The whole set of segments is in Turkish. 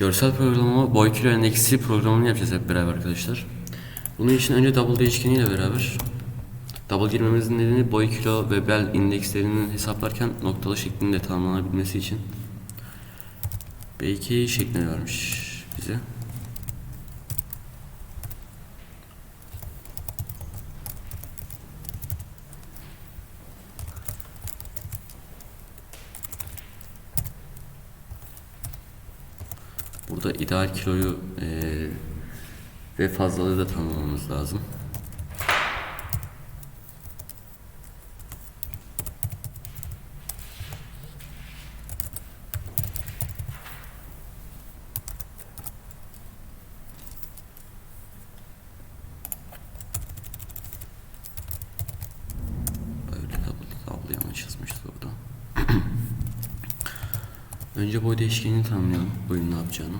Görsel programlama boy kilo endeksi programını yapacağız hep beraber arkadaşlar. Bunun için önce double değişkeniyle beraber double girmemizin nedeni boy kilo ve bel indekslerinin hesaplarken noktalı şeklinde tamamlanabilmesi için B2 şeklini vermiş bize. Burada ideal kiloyu eee, ve fazlalığı da tanımlamamız lazım. Önce boy değişkenini tanımlayalım. Boyun ne yapacağını.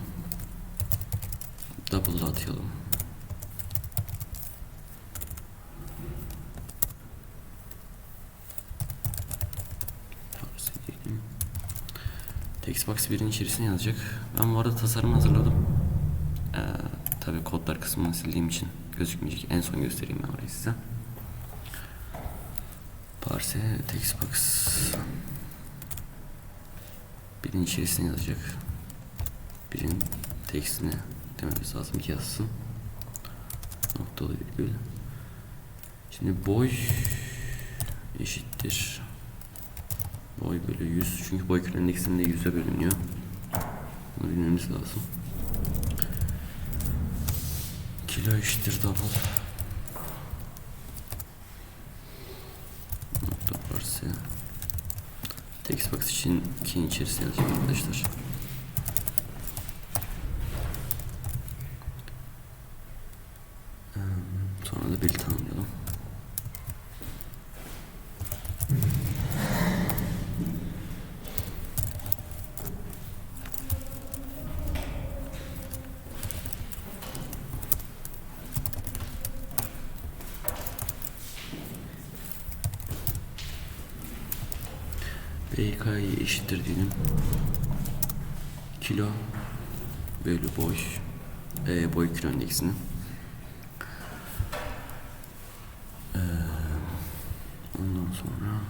Parse diyelim. Textbox 1'in içerisine yazacak. Ben bu arada tasarım hazırladım. Ee, tabii kodlar kısmını sildiğim için gözükmeyecek. En son göstereyim ben orayı size. Parse Textbox birin içerisine yazacak. Birin tekstine dememiz lazım ki yazsın. Noktalı virgül. Şimdi boy eşittir. Boy bölü 100. Çünkü boy kilo endeksinde 100'e bölünüyor. Bunu bilmemiz lazım. Kilo eşittir double. Nokta parse. Textbox için 2'nin içerisine yazacak arkadaşlar. Sonra da beli tanımlayalım. BK'yı eşittir diyelim. Kilo bölü boy. E, boy kilo endeksini. Ee, ondan sonra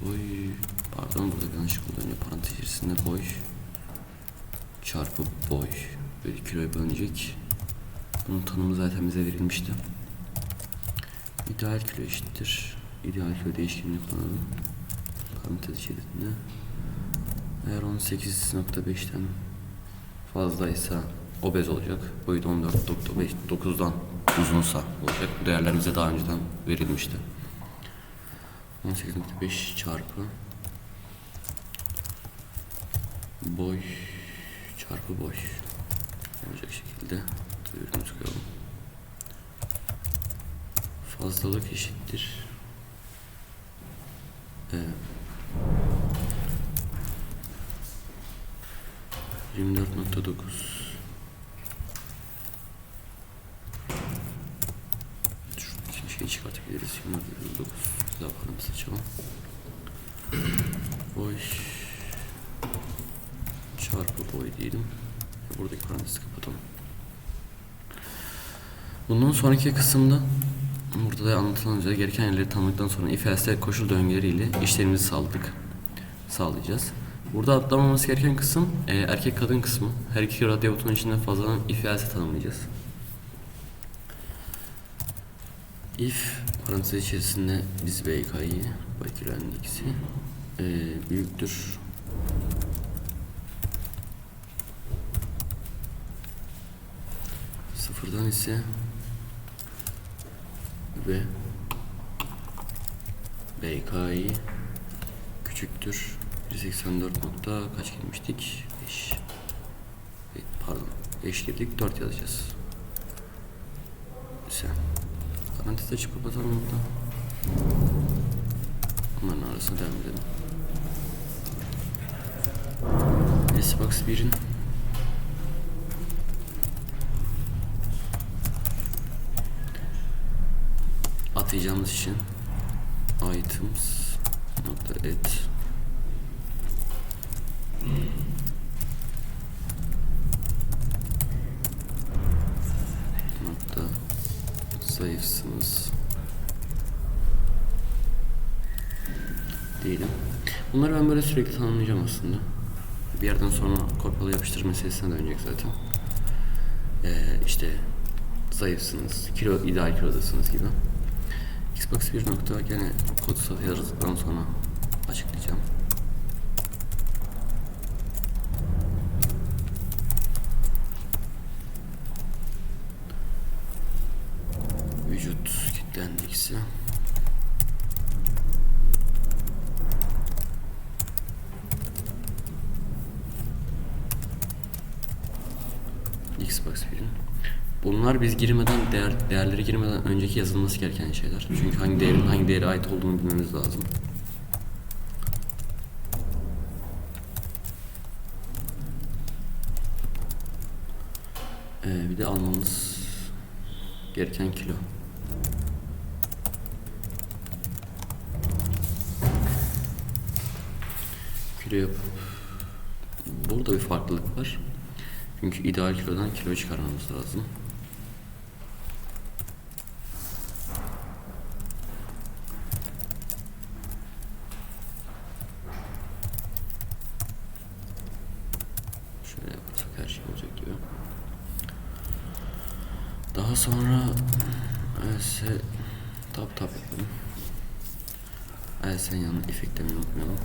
boy pardon burada bir yanlışlık oldu. Önce parantez içerisinde boy çarpı boy bölü kiloya bölünecek. Bunun tanımı zaten bize verilmişti. İdeal kilo eşittir. İdeal kilo değişkenini kullanalım. Parantez içerisinde. Eğer 18.5'ten fazlaysa obez olacak. Boyu da 14.9'dan uzunsa olacak. Bu değerler daha önceden verilmişti. 18.5 çarpı boy çarpı boy olacak şekilde ürünümüzü koyalım. Fazlalık eşittir. Ee, 24.9 24.9 Daha parantez açalım. Boy çarpı boy diyelim. Buradaki parantezi kapatalım. Bundan sonraki kısımda burada da anlatılan üzere gereken yerleri tanıdıktan sonra if else koşul döngüleriyle işlerimizi sağladık. Sağlayacağız. Burada atlamamız gereken kısım e, erkek kadın kısmı. Her iki radyo butonun içinde fazladan if else tanımlayacağız. If parantez içerisinde biz BK'yı bakir endeksi e, büyüktür. Sıfırdan ise ve BK'yı küçüktür. 184 nokta kaç girmiştik? 5 pardon. 5 girdik 4 yazacağız. Güzel parantez açıp kapatalım burada onların arasına devam edelim. Xbox 1'in atayacağımız için items nokta zayıfsınız. Diyelim. Bunları ben böyle sürekli tanımlayacağım aslında. Bir yerden sonra kopyala yapıştır meselesine dönecek zaten. Ee, işte zayıfsınız, kilo ideal kilodasınız gibi. Xbox 1 nokta gene kod yazdıktan sonra açıklayacağım. Vücut kitle endeksi. Xbox 1'in. Bunlar biz girmeden değer, değerleri girmeden önceki yazılması gereken şeyler. Çünkü hangi değerin hangi değere ait olduğunu bilmemiz lazım. Ee, bir de almamız gereken kilo. Kilo yapıp burada bir farklılık var. Çünkü ideal kilodan kilo çıkarmamız lazım. Şöyle yaparsak her şey olacak gibi. Daha sonra else tap tap yapalım. Else'nin yanına efektlerini unutmayalım.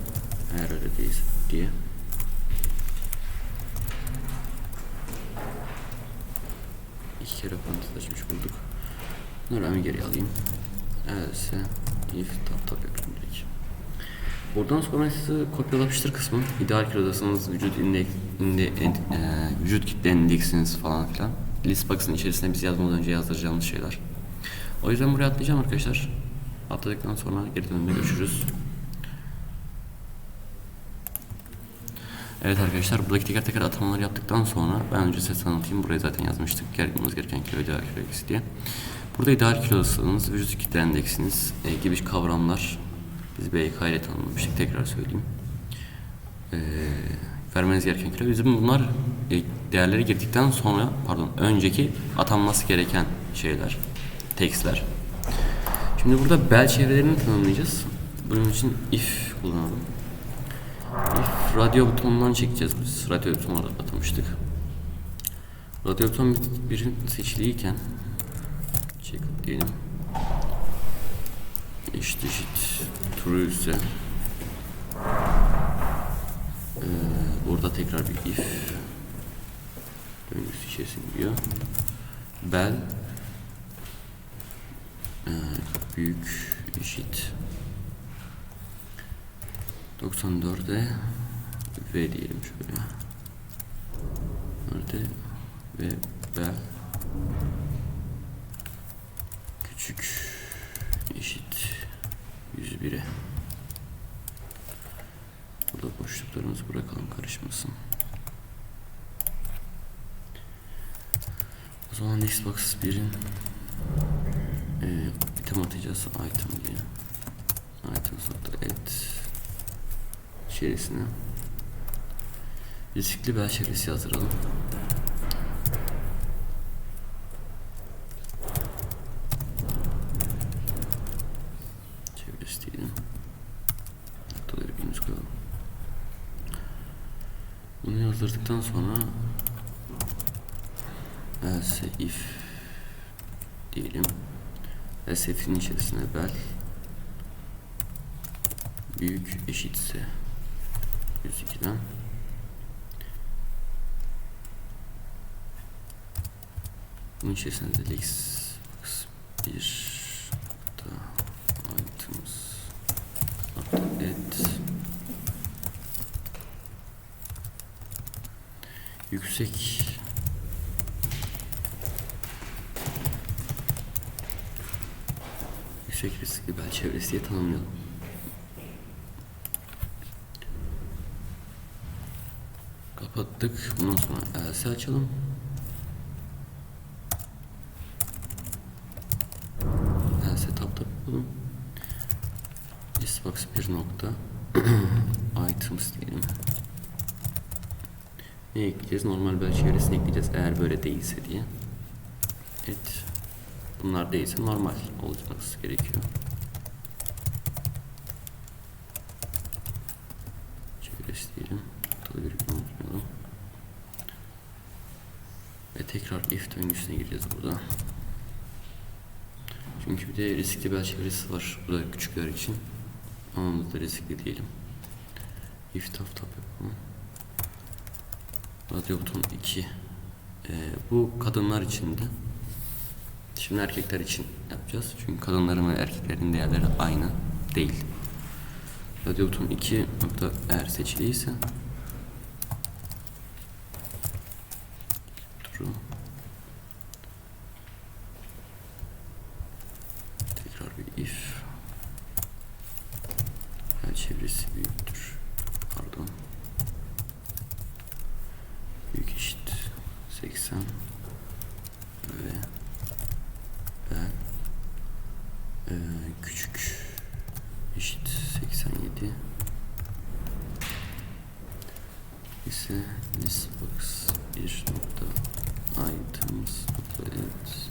Eğer öyle değilse diye. Kere parantez bulduk. Bunları hemen geri alayım. Else if tap tap yapayım. Buradan sonra size kopyala yapıştır kısmı. İdeal kilodasınız, vücut indeks, inde, ed- e, vücut kitle endeksiniz falan filan. List box'ın içerisine biz yazmadan önce yazdıracağımız şeyler. O yüzden buraya atlayacağım arkadaşlar. Atladıktan sonra geri dönümde görüşürüz. Evet arkadaşlar buradaki teker teker atamaları yaptıktan sonra ben önce size anlatayım. Buraya zaten yazmıştık. Gelmemiz gereken kilo ideal kilo eksi diye. Burada ideal kilodasınız, vücut kitle endeksiniz e, gibi kavramlar biz BK ile tanımlamıştık. Tekrar söyleyeyim. E, vermeniz gereken kilo. Bizim bunlar e, değerleri girdikten sonra pardon önceki atanması gereken şeyler. Tekstler. Şimdi burada bel çevrelerini tanımlayacağız. Bunun için if kullanalım. If radyo butonundan çekeceğiz biz. Radyo butonu olarak atamıştık. Radyo buton birin seçiliyken çek diyelim. Eşit eşit true ise ee, burada tekrar bir if döngüsü içerisine giriyor. Bel ee, büyük eşit 94'e V diyelim şöyle. Nerede? Ve bel küçük eşit 101'e. Burada boşluklarımızı bırakalım karışmasın. O zaman Xbox 1'in e, item atacağız item diye. Items.add içerisine riskli bel çevresi yazdıralım. Çevresi diyelim. Noktaları birimiz koyalım. Yazdırdıktan sonra else if diyelim. Else if'in içerisine bel büyük eşitse 102'den bunun içerisinde de lex bir nokta items nokta add yüksek yüksek riskli bel çevresi diye tanımlayalım. Kapattık. Bundan sonra else açalım. Else tap tap yapalım. Xbox bir nokta items diyelim. Ne ekleyeceğiz? Normal bel çevresini ekleyeceğiz eğer böyle değilse diye. Et Bunlar değilse normal olması gerekiyor. Çeviresi diyelim. Tabii unutmayalım. Ve tekrar if döngüsüne gireceğiz burada. Çünkü bir de riskli bel çevresi var. Bu da küçükler için. Ama da riskli diyelim. If tap tap yapalım. Radyo buton 2. Ee, bu kadınlar için de. Şimdi erkekler için yapacağız. Çünkü kadınların ve erkeklerin değerleri aynı değil. Radyo buton 2 nokta eğer seçiliyse True. Tekrar bir if. El çevresi büyüktür. Pardon. Büyük eşit 80 ve ben eee, küçük eşit 87 ise listbox 1 nokta edit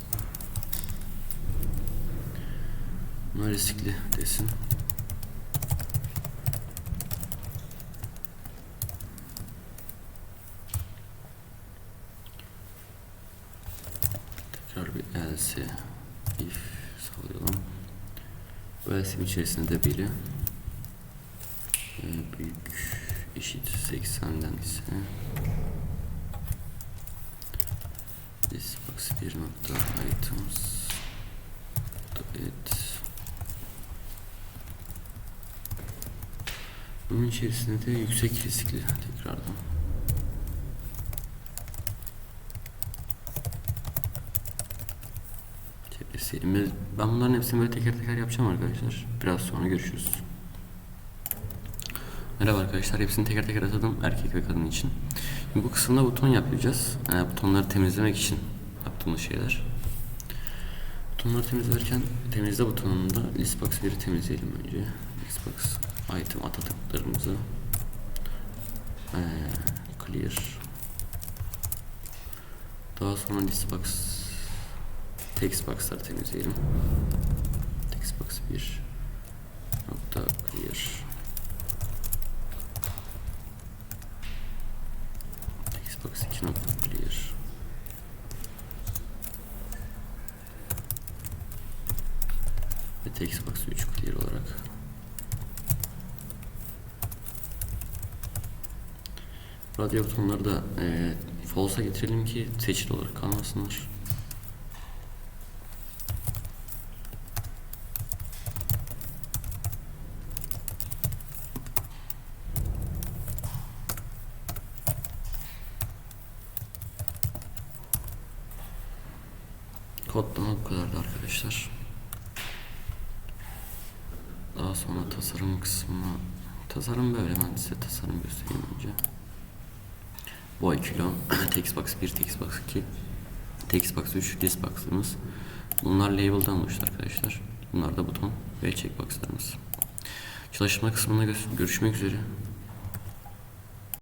Bunlar riskli desin. Tekrar bir else if sağlayalım. Else'in içerisinde de biri e, büyük eşit 80'den ise this box 1 nokta items nokta edit Bunun içerisinde de yüksek riskli tekrardan. Çevresi. Ben bunların hepsini böyle teker teker yapacağım arkadaşlar. Biraz sonra görüşürüz. Merhaba arkadaşlar. Hepsini teker teker atadım erkek ve kadın için. Şimdi bu kısımda buton yapacağız. Yani butonları temizlemek için yaptığımız şeyler. Butonları temizlerken temizle butonunda listbox 1'i temizleyelim önce. Listbox item atatıklarımızı ee, clear daha sonra listbox textbox'ları temizleyelim textbox 1 nokta clear. Textbox 2 nokta clear. Ve textbox 3 clear olarak. Radyo butonları da e, false'a getirelim ki seçili olarak kalmasınlar. Kodlama bu kadardı arkadaşlar. Daha sonra tasarım kısmına tasarım böyle ben size tasarım göstereyim önce. Boy kilo, Textbox 1, Textbox 2, Textbox 3, Listbox'ımız. Bunlar label'dan oluştu arkadaşlar. Bunlar da buton ve checkbox'larımız. Çalışma kısmında gö- görüşmek üzere.